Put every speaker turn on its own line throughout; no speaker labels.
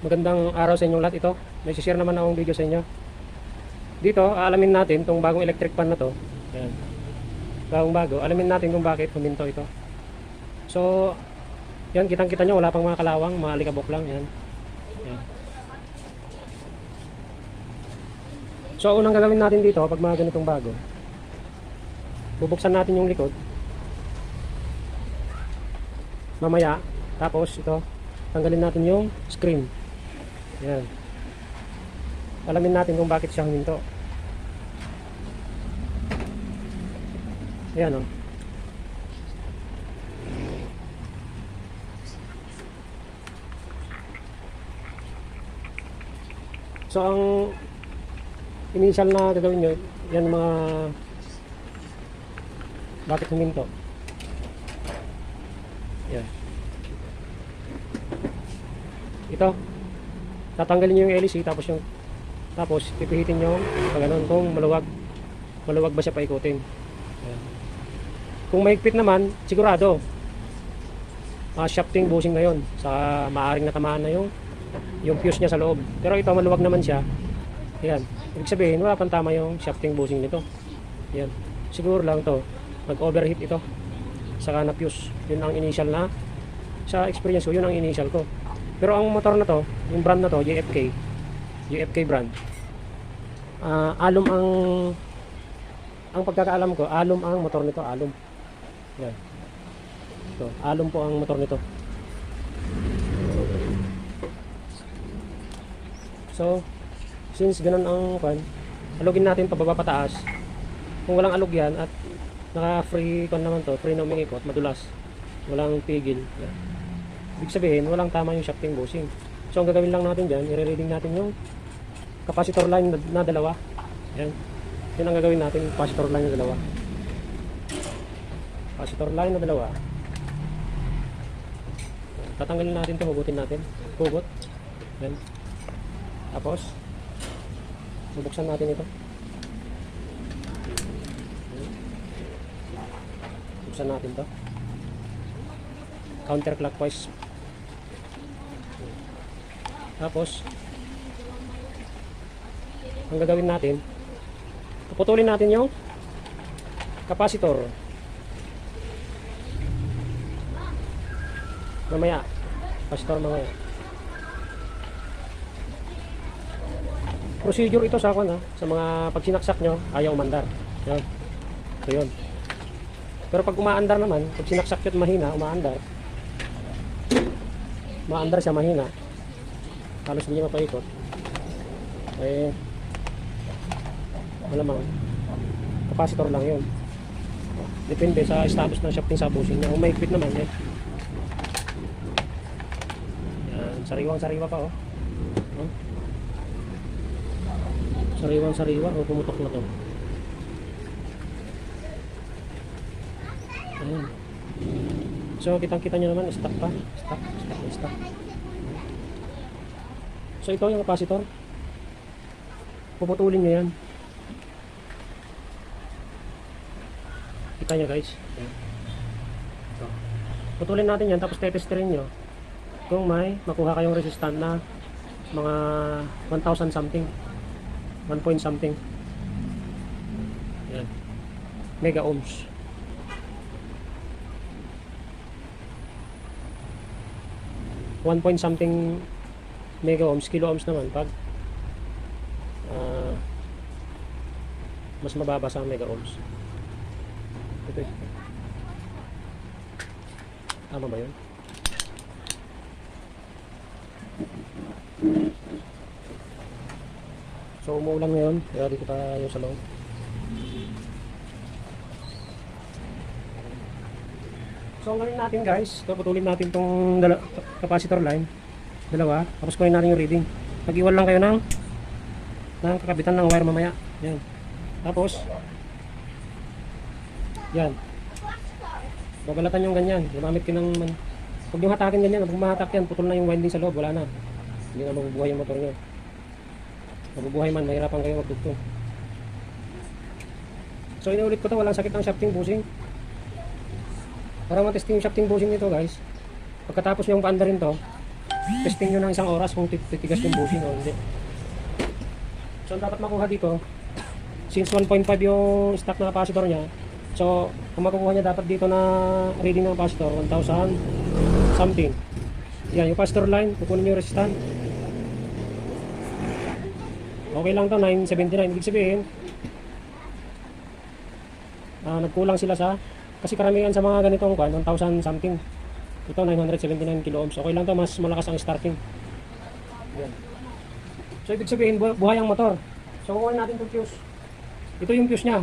Magandang araw sa inyong lahat ito. May share naman akong video sa inyo. Dito, aalamin natin itong bagong electric fan na to. Ayan. Bagong bago. Alamin natin kung bakit huminto ito. So, yan, kitang-kita nyo, wala pang mga kalawang, mga alikabok lang. Yan. Yan. So, unang gagawin natin dito, pag mga ganitong bago, bubuksan natin yung likod. Mamaya, tapos ito, tanggalin natin yung screen. Yan. Alamin natin kung bakit siya huminto. Ayan o. So ang initial na gagawin nyo, yan mga bakit huminto. Yan. Ito. Tatanggalin nyo yung LEC tapos yung tapos pipihitin nyo ganun kung maluwag maluwag ba siya paikutin. Yan. Kung mahigpit naman, sigurado uh, shafting bushing na yon sa maaring natamaan na yung yung fuse niya sa loob. Pero ito maluwag naman siya. Yan. Ibig sabihin, wala pang tama yung shafting bushing nito. Yan. Siguro lang to nag-overheat ito. Saka na fuse. Yun ang initial na sa experience ko, yun ang initial ko. Pero ang motor na to, yung brand na to, JFK, JFK brand. ah alum ang ang pagkakaalam ko, alum ang motor nito, alum. Yan. Ito, alum po ang motor nito. So, since ganun ang kan, alugin natin pababa pataas. Kung walang alog yan at naka free kon naman to, free na umiikot, madulas. Walang pigil. Yan. Ibig sabihin, walang tama yung shafting bushing. So, ang gagawin lang natin dyan, i-reading natin yung capacitor line na, na dalawa. Yan. Yun ang gagawin natin, capacitor line na dalawa. Capacitor line na dalawa. Tatanggalin natin to hugutin natin. Hugot. Yan. Tapos, bubuksan natin ito. Buksan natin to. Counterclockwise. Tapos, ang gagawin natin, puputulin natin yung capacitor. Mamaya. Capacitor mamaya. Procedure ito sa akin ha. Sa mga pag sinaksak nyo, ayaw umandar. Yan. So yun. Pero pag umaandar naman, pag sinaksak at mahina, umaandar. Umaandar siya mahina. Halos hindi mapaikot. Eh, malamang. Capacitor lang yun. Depende sa status ng shafting sa bushing niya. Kung mahigpit naman, eh. Yan, sariwang sariwa pa oh. Sariwang sariwa, oh, pumutok na to. Ayan. So, kitang-kita nyo naman, stock pa. Stock, stock, stock. So, ito yung capacitor. Puputulin nyo yan. Kita nyo guys. Ito. Putulin natin yan, tapos tetesterin nyo kung may makuha kayong resistant na mga 1,000 something. 1 point something. Yan. Mega ohms. One point something mega ohms, kilo ohms naman pag ah, mas mababa sa mega ohms. Ito. Tama ba yun? So umuulan ngayon, kaya dito tayo sa loob. So ang gawin natin guys, ito putulin natin tong capacitor line, dalawa, tapos kunin natin yung reading. Mag-iwan lang kayo ng ng kakabitan ng wire mamaya. Yan. Tapos yan. Babalatan yung ganyan. Gumamit ka ng man. Huwag yung hatakin ganyan. Pag mahatak yan, putol na yung winding sa loob. Wala na. Hindi na mabubuhay yung motor nyo. Mabubuhay man, mahirapan kayo magdugtong. So inuulit ko to, walang sakit ang shafting bushing. Para matesting yung shafting bushing nito guys, pagkatapos yung paanda rin to, testing nyo ng isang oras kung tit- titigas yung bushing o hindi. So, dapat makuha dito, since 1.5 yung stock na capacitor niya, so, kung makukuha niya dapat dito na reading ng capacitor, 1,000 something. Yan, yung capacitor line, kukunin yung resistant. Okay lang to 979. Ibig sabihin, ah, nagkulang sila sa, kasi karamihan sa mga ganitong kwan, 1,000 something. Ito, 979 kilo ohms. Okay lang to, mas malakas ang starting. Yan. So, ibig sabihin, bu- buhay ang motor. So, kukunin natin itong fuse. Ito yung fuse niya.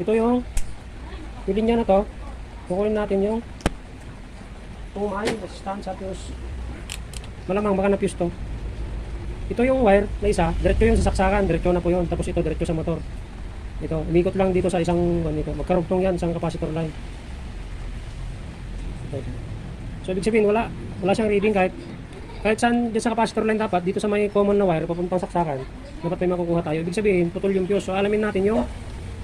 Ito yung, yung linya na to. Kukunin natin yung tumay, resistance sa fuse. Malamang baka na fuse to. Ito yung wire na isa, diretso yung sasaksakan, diretso na po yun. Tapos ito, diretso sa motor. Ito, umikot lang dito sa isang, ano magkarugtong yan, isang capacitor line. Ito. So, ibig sabihin, wala, wala siyang reading kahit, kahit saan dyan sa capacitor line dapat, dito sa may common na wire, papuntang saksakan, dapat may makukuha tayo. Ibig sabihin, putol yung fuse. So, alamin natin yung,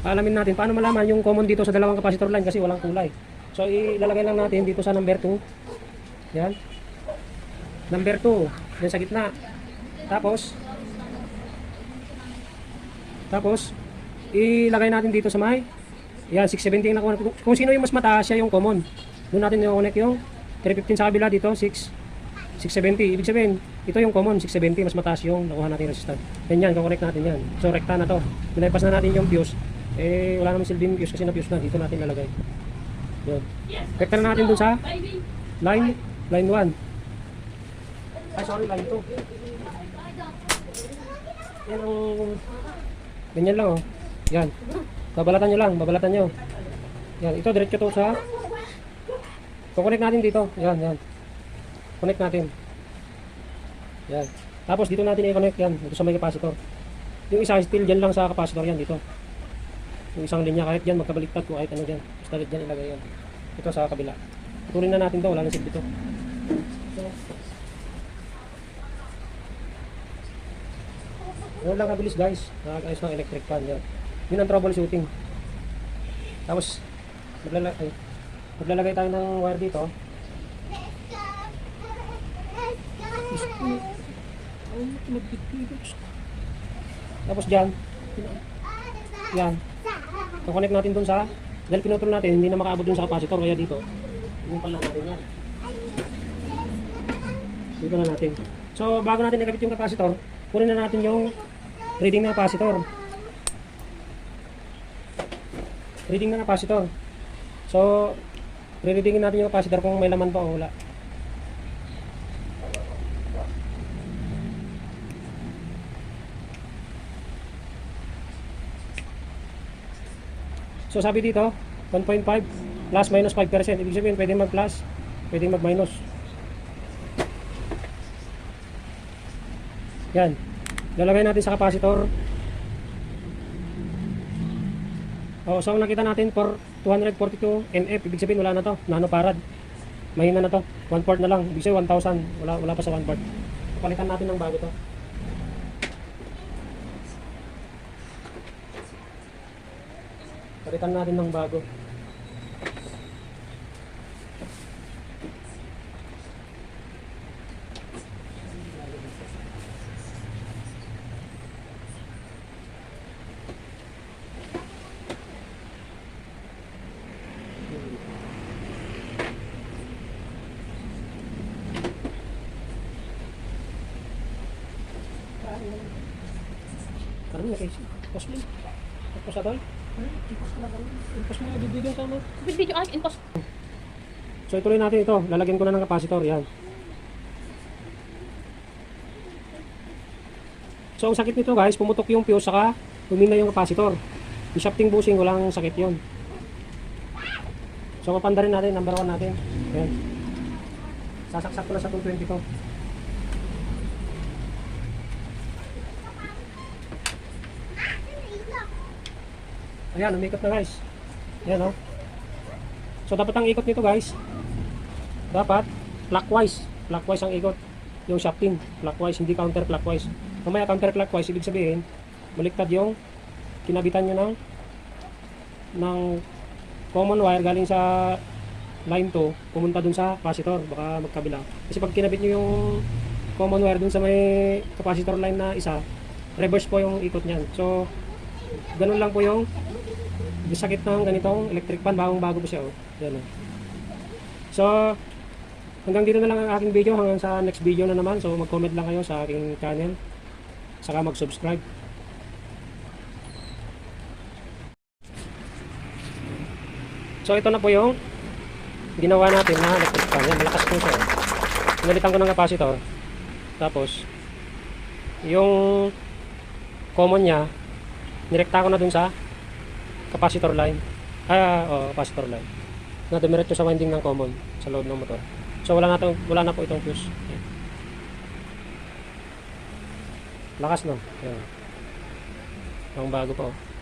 alamin natin, paano malaman yung common dito sa dalawang capacitor line kasi walang kulay. So, ilalagay lang natin dito sa number 2. Yan. Number 2, yan sa gitna. Tapos, tapos, ilagay natin dito sa may, yan, 670 yung nakuha. Kung- Kung sino yung mas mataas, siya yung common. Doon natin i-connect yung 315 sa kabila dito, 6, 670. Ibig sabihin, ito yung common, 670, mas mataas yung nakuha natin resistant. Yan yan, connect natin yan. So, rekta na to. Binaypas na natin yung fuse. Eh, wala naman silbing fuse kasi na-fuse na. Dito natin lalagay. Yan. Rekta na natin dun sa line, line 1. Ay, sorry, line 2. Yan ang... Ganyan lang, oh. Yan. Babalatan nyo lang, babalatan nyo. Yan, ito diretso to sa... Kukonek natin dito. Yan, yan. Connect natin. Yan. Tapos dito natin i-connect yan, dito sa may capacitor. Yung isa still dyan lang sa capacitor yan dito. Yung isang linya kahit dyan magkabaliktad kung kahit ano dyan. Basta dyan ilagay yan. Ito sa kabila. Tuloy na natin to, wala nang silbi to. So, Ganun lang kabilis guys. Nakakayos ng electric fan yan. Yun ang troubleshooting. Tapos, maglalagay, maglalagay tayo ng wire dito. Tapos dyan, yan. Kukonect natin dun sa, dahil pinutol natin, hindi na makaabot dun sa capacitor, kaya dito, yung pala natin yan. Dito na natin. So, bago natin ikabit yung capacitor, kunin na natin yung reading ng capacitor. Reading ng capacitor. So, re-readingin natin yung capacitor kung may laman pa o wala. So, sabi dito, 1.5 plus minus 5%. Ibig sabihin, pwede mag plus, pwede mag minus. Yan. Lalagay natin sa capacitor. Oh, so nakita natin for 242 NF, ibig sabihin wala na to, nanoparad. Mahina na to, 1 port na lang, ibig sabihin 1,000, wala, wala pa sa 1 port. Palitan natin ng bago to. Palitan natin ng bago. Na kasi. Tapos mo. Tapos atol. Tapos mo, bibigyan ka mo.
Art in post.
So ituloy natin ito. Lalagyan ko na ng capacitor. Yan. So ang sakit nito guys, pumutok yung fuse saka humina yung capacitor. Yung shafting bushing, walang sakit yon. So mapanda rin natin, number 1 natin. Ayan. Sasaksak ko na sa 220 to. Ayan, umikot na guys. Ayan oh. So dapat ang ikot nito guys, dapat clockwise. Clockwise ang ikot. Yung shafting, clockwise, hindi counterclockwise. Mamaya counterclockwise, ibig sabihin, baliktad yung kinabitan nyo ng ng common wire galing sa line 2 pumunta dun sa capacitor baka magkabila kasi pag kinabit nyo yung common wire dun sa may capacitor line na isa reverse po yung ikot niyan so ganun lang po yung sakit ng ganitong electric fan bagong bago po siya oh. Yan, oh. so hanggang dito na lang ang aking video hanggang sa next video na naman. So mag comment lang kayo sa aking channel. Saka mag subscribe so ito na po yung ginawa natin na electric fan. Yan malakas po siya pinalitan ko ng capacitor. Tapos yung common niya nirekta ko na dun sa capacitor line. Ah oh, capacitor line. Na dumiretso sa winding ng common sa load ng motor. So wala na, tong, wala na po itong fuse. Lakas no? Ayan. bago pa oh